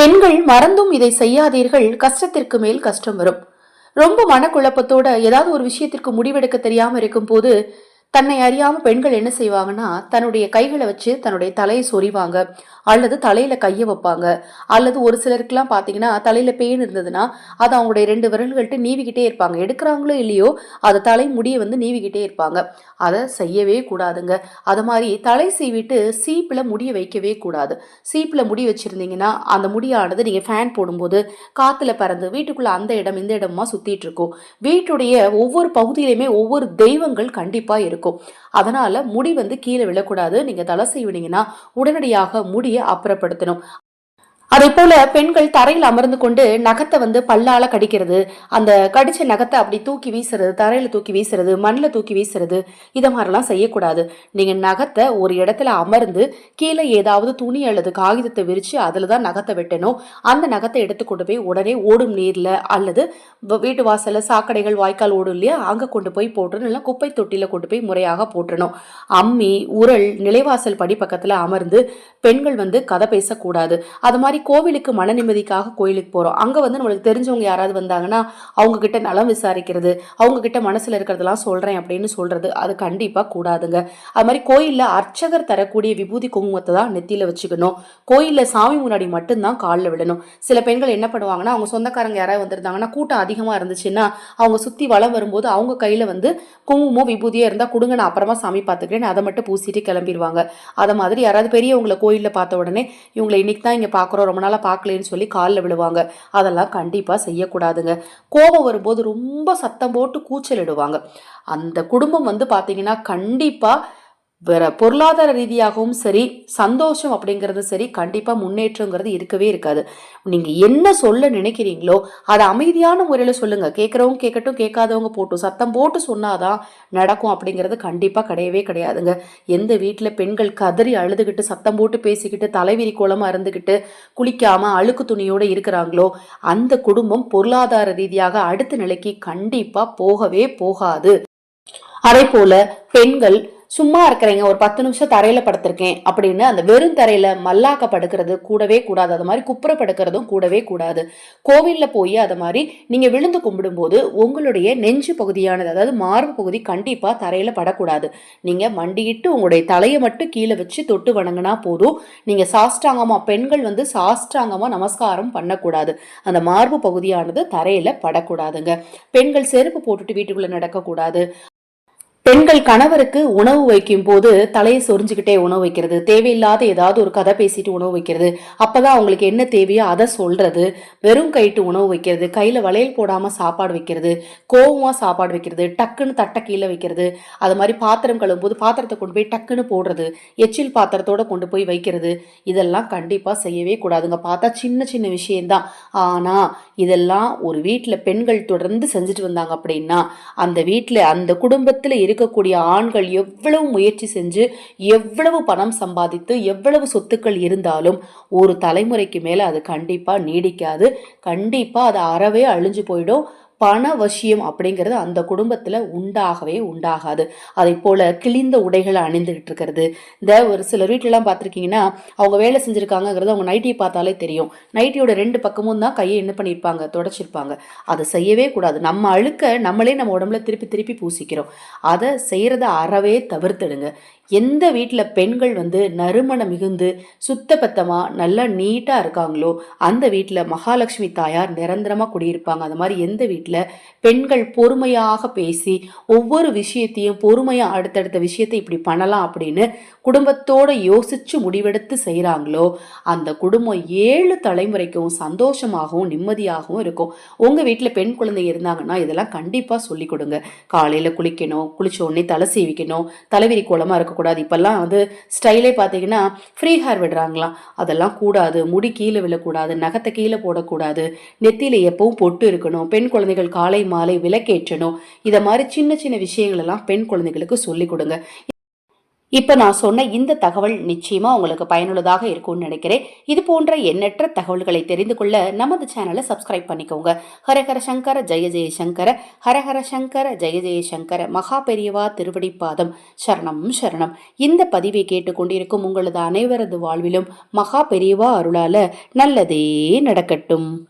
பெண்கள் மறந்தும் இதை செய்யாதீர்கள். கஷ்டத்திற்கு மேல் கஷ்டம் வரும். ரொம்ப மனக்குழப்பத்தோட ஏதாவது ஒரு விஷயத்திற்கு முடிவெடுக்க தெரியாம இருக்கும்போது தன்னை அறியாம பெண்கள் என்ன செய்வாங்கன்னா தன்னுடைய கைகளை வச்சு தன்னுடைய தலையை சொறிவாங்க அல்லது தலையில கையை வைப்பாங்க. அல்லது ஒரு சிலருக்குலாம் பார்த்தீங்கன்னா தலையில பேன் இருந்ததுன்னா அதை அவங்களுடைய ரெண்டு விரல்கள்ட்டு நீவிக்கிட்டே இருப்பாங்க. எடுக்கிறாங்களோ இல்லையோ அதை தலை முடியை வந்து நீவிக்கிட்டே இருப்பாங்க. அதை செய்யவே கூடாதுங்க. அது மாதிரி தலை சீவிட்டு சீப்பில் முடிய வைக்கவே கூடாது. சீப்பில் முடி வச்சுருந்தீங்கன்னா அந்த முடியானது நீங்கள் ஃபேன் போடும்போது காற்றுல பறந்து வீட்டுக்குள்ளே அந்த இடம் இந்த இடமா சுற்றிட்டு இருக்கும். வீட்டுடைய ஒவ்வொரு பகுதியிலையுமே ஒவ்வொரு தெய்வங்கள் கண்டிப்பாக இருக்கும். அதனால் முடி வந்து கீழே விழக்கூடாது. நீங்கள் தலை செய்வினீங்கன்னா உடனடியாக முடியை அப்புறப்படுத்தணும். அதே போல பெண்கள் தரையில் அமர்ந்து கொண்டு நகத்தை வந்து பல்லால கடிக்கிறது. அந்த கடிச்ச நகத்தை அப்படி தூக்கி வீசுறது தரையில தூக்கி வீசுறது மண்ணில் தூக்கி வீசுறது இதை மாதிரிலாம் செய்யக்கூடாது. நீங்க நகத்தை ஒரு இடத்துல அமர்ந்து கீழே ஏதாவது துணி அல்லது காகிதத்தை விரிச்சு அதுல தான் நகத்தை வெட்டணும். அந்த நகத்தை எடுத்து கொண்டு போய் உடனே ஓடும் நீர்ல அல்லது வீட்டு வாசல்ல சாக்கடைகள் வாய்க்கால் ஓடும் இல்லையா அங்க கொண்டு போய் போட்டுறணும். இல்லை குப்பை தொட்டியில கொண்டு போய் முறையாக போட்டுறணும். அம்மி உரல் நிலைவாசல் படி பக்கத்துல அமர்ந்து பெண்கள் வந்து கதை பேசக்கூடாது. அது மாதிரி கோவிலுக்கு மன நிம்மதிக்காக கோயிலுக்கு போகிறோம் அங்கே வந்து நம்மளுக்கு தெரிஞ்சவங்க யாராவது வந்தாங்கன்னா அவங்கக்கிட்ட நலம் விசாரிக்கிறது அவங்கக்கிட்ட மனசில் இருக்கிறதெல்லாம் சொல்கிறேன் அப்படின்னு சொல்கிறது அது கண்டிப்பாக கூடாதுங்க. அது மாதிரி கோயிலில் அர்ச்சகர் தரக்கூடிய விபூதி குங்குமத்தை தான் நெத்தியில் வச்சுக்கணும். கோயிலில் சாமி முன்னாடி மட்டும்தான் காலில் விடணும். சில பெண்கள் என்ன பண்ணுவாங்கன்னா அவங்க சொந்தக்காரங்க யாராவது வந்திருந்தாங்கன்னா கூட்டம் அதிகமாக இருந்துச்சுன்னா அவங்க சுற்றி வளம் வரும்போது அவங்க கையில் வந்து குங்குமம் விபூதியாக இருந்தால் கொடுங்க நான் அப்புறமா சாமி பார்த்துக்கிறேன். அதை மட்டும் பூசிட்டு கிளம்பிடுவாங்க. அதை மாதிரி யாராவது பெரியவங்களை கோயிலில் பார்த்த உடனே இவங்களை இன்னைக்கு தான் இங்கே பார்க்குறோம். ரொம்ப நாளாக பார்க்கலேன்னு சொல்லி காலில் விழுவாங்க. அதெல்லாம் கண்டிப்பாக செய்யக்கூடாதுங்க. கோபம் வரும்போது ரொம்ப சத்தம் போட்டு கூச்சலிடுவாங்க. அந்த குடும்பம் வந்து பார்த்தீங்கன்னா கண்டிப்பாக பொருளாதார ரீதியாகவும் சரி சந்தோஷம் அப்படிங்கிறது சரி கண்டிப்பாக முன்னேற்றங்கிறது இருக்கவே இருக்காது. நீங்கள் என்ன சொல்ல நினைக்கிறீங்களோ அதை அமைதியான முறையில் சொல்லுங்கள் கேட்குறவங்க கேட்கட்டும் கேட்காதவங்க போட்டும். சத்தம் போட்டு சொன்னாதான் நடக்கும் அப்படிங்கிறது கண்டிப்பாக கிடையவே கிடையாதுங்க. எந்த வீட்டில் பெண்கள் கதறி அழுதுகிட்டு சத்தம் போட்டு பேசிக்கிட்டு தலைவிரி கோலமாக இருந்துக்கிட்டு குளிக்காமல் அழுக்கு துணியோடு இருக்கிறாங்களோ அந்த குடும்பம் பொருளாதார ரீதியாக அடுத்த நிலைக்கு கண்டிப்பாக போகவே போகாது. அதே போல பெண்கள் சும்மா இருக்கிறீங்க ஒரு பத்து நிமிஷம் தரையில படுத்திருக்கேன் அப்படின்னு அந்த வெறும் தரையில மல்லாக்க படுக்கிறது கூடவே கூடாது. அது மாதிரி குப்புற படுக்கிறதும் கூடவே கூடாது. கோவில்ல போய் அது மாதிரி நீங்க விழுந்து கும்பிடும்போது உங்களுடைய நெஞ்சு பகுதியானது அதாவது மார்பு பகுதி கண்டிப்பா தரையில படக்கூடாது. நீங்க மண்டியிட்டு உங்களுடைய தலையை மட்டும் கீழே வச்சு தொட்டு வணங்கினா போதும். நீங்க சாஷ்டாங்கமாக பெண்கள் வந்து சாஷ்டாங்கமாக நமஸ்காரம் பண்ணக்கூடாது. அந்த மார்பு பகுதியானது தரையில படக்கூடாதுங்க. பெண்கள் செருப்பு போட்டுட்டு வீட்டுக்குள்ள நடக்கக்கூடாது. பெண்கள் கணவருக்கு உணவு வைக்கும் போது தலையை சொரிஞ்சுக்கிட்டே உணவு வைக்கிறது. தேவையில்லாத ஏதாவது ஒரு கதை பேசிட்டு உணவு வைக்கிறது. அப்பதான் அவங்களுக்கு என்ன தேவையோ அதை சொல்றது. வெறும் கைட்டு உணவு வைக்கிறது. கையில வளையல் போடாம சாப்பாடு வைக்கிறது. கோவமா சாப்பாடு வைக்கிறது. டக்குன்னு தட்டை கீழே வைக்கிறது. அது மாதிரி பாத்திரம் கழுவும் போது பாத்திரத்தை கொண்டு போய் டக்குன்னு போடுறது. எச்சில் பாத்திரத்தோட கொண்டு போய் வைக்கிறது. இதெல்லாம் கண்டிப்பா செய்யவே கூடாதுங்க. பார்த்தா சின்ன சின்ன விஷயம்தான். ஆனா இதெல்லாம் ஒரு வீட்டில் பெண்கள் தொடர்ந்து செஞ்சுட்டு வந்தாங்க அப்படின்னா அந்த வீட்டில் அந்த குடும்பத்தில் இருக்கக்கூடிய ஆண்கள் எவ்வளவு முயற்சி செஞ்சு எவ்வளவு பணம் சம்பாதித்து எவ்வளவு சொத்துக்கள் இருந்தாலும் ஒரு தலைமுறைக்கு மேலே அது கண்டிப்பாக நீடிக்காது. கண்டிப்பாக அது அறவே அழிஞ்சு போயிடும். பண வசியம் அப்படிங்கிறது அந்த குடும்பத்தில் உண்டாகவே உண்டாகாது. அதை போல் கிழிந்த உடைகளை அணிந்துகிட்டு இருக்கிறது. இந்த ஒரு சில வீட்டிலலாம் பார்த்துருக்கீங்கன்னா அவங்க வேலை செஞ்சுருக்காங்கங்கிறது அவங்க நைட்டியை பார்த்தாலே தெரியும். நைட்டியோட ரெண்டு பக்கமும் தான் கையை என்ன பண்ணியிருப்பாங்க? தொடச்சிருப்பாங்க. அதை செய்யவே கூடாது. நம்ம அழுக்க நம்மளே நம்ம உடம்புல திருப்பி திருப்பி பூசிக்கிறோம். அதை செய்கிறத அறவே தவிர்த்துடுங்க. எந்த வீட்டில் பெண்கள் வந்து நறுமணம் மிகுந்து சுத்தபத்தமாக நல்லா நீட்டாக இருக்காங்களோ அந்த வீட்டில் மகாலட்சுமி தாயார் நிரந்தரமாக குடியிருப்பாங்க. அது மாதிரி எந்த வீட்டில் பெண்கள் பொறுமையாக பேசி ஒவ்வொரு விஷயத்தையும் பொறுமையாக அடுத்தடுத்த விஷயத்தை இப்படி பண்ணலாம் அப்படின்னு குடும்பத்தோட யோசித்து முடிவெடுத்து செய்கிறாங்களோ அந்த குடும்பம் ஏழு தலைமுறைக்கும் சந்தோஷமாகவும் நிம்மதியாகவும் இருக்கும். உங்கள் வீட்டில் பெண் குழந்தை இருந்தாங்கன்னா இதெல்லாம் கண்டிப்பாக சொல்லிக் கொடுங்க. காலையில் குளிக்கணும் குளிச்ச உடனே தலை சீவிக்கணும் தலைவிரி கோலமாக இருக்கக்கூடாது. இப்போல்லாம் வந்து ஸ்டைலே பார்த்தீங்கன்னா ஃப்ரீ ஹேர் விடுறாங்களாம். அதெல்லாம் கூடாது. முடி கீழே விழக்கூடாது. நகத்தை கீழே போடக்கூடாது. நெத்தியில் எப்பவும் பொட்டு இருக்கணும். பெண் குழந்தைகள் காலை மாலை விளக்கேற்றணும். இதை மாதிரி சின்ன சின்ன விஷயங்கள் எல்லாம் பெண் குழந்தைகளுக்கு சொல்லிக் கொடுங்க. இப்ப நான் சொன்ன இந்த தகவல் நிச்சயமா உங்களுக்கு பயனுள்ளதாக இருக்கும்னு நினைக்கிறேன். இது போன்ற எண்ணற்ற தகவல்களை தெரிந்து கொள்ள நமது சேனலை சப்ஸ்கிரைப் பண்ணிக்கோங்க. ஹரஹர சங்கர ஜெய ஜெய சங்கர. ஹரஹர சங்கர ஜெய ஜெய சங்கர. மகா பெரியவா திருவடிப்பாதம் சரணம் சரணம். இந்த பதிவை கேட்டுக்கொண்டிருக்கும் உங்களது அனைவரது வாழ்விலும் மகா பெரியவா அருளால நல்லதே நடக்கட்டும்.